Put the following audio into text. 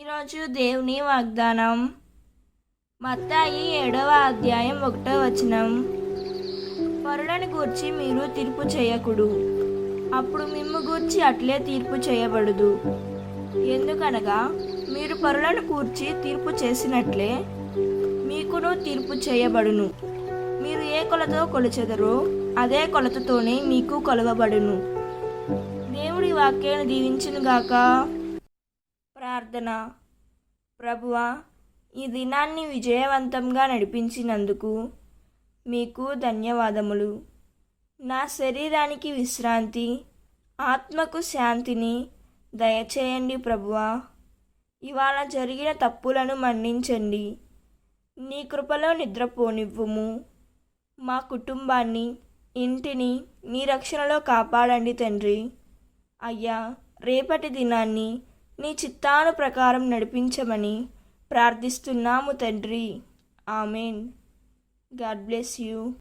ఈరోజు దేవుని వాగ్దానం. మత్తాయి ఏడవ అధ్యాయం ఒకటో వచనం. పరులను గూర్చి మీరు తీర్పు చేయకుడు. అప్పుడు మిమ్ము గూర్చి అట్లే తీర్పు చేయబడదు. ఎందుకనగా మీరు పరులను కూర్చి తీర్పు చేసినట్లే మీకును తీర్పు చేయబడును. మీరు ఏ కొలతో కొలిచెదరో అదే కొలతతోనే మీకు కొలవబడును. దేవుడి వాక్యాన్ని దీవించునుగాక. ప్రార్థన. ప్రభువా ఈ దినాన్ని విజయవంతంగా నడిపించినందుకు మీకు ధన్యవాదములు. నా శరీరానికి విశ్రాంతి ఆత్మకు శాంతిని దయచేయండి ప్రభువా. ఇవాళ జరిగిన తప్పులను మన్నించండి. నీ కృపలో నిద్రపోనివ్వుము. మా కుటుంబాన్ని ఇంటిని నీ రక్షణలో కాపాడండి తండ్రి. అయ్యా రేపటి దినాన్ని నీ చిత్తాను ప్రకారం నడిపించమని ప్రార్థిస్తున్నాము తండ్రి. ఆమెన్. God bless you.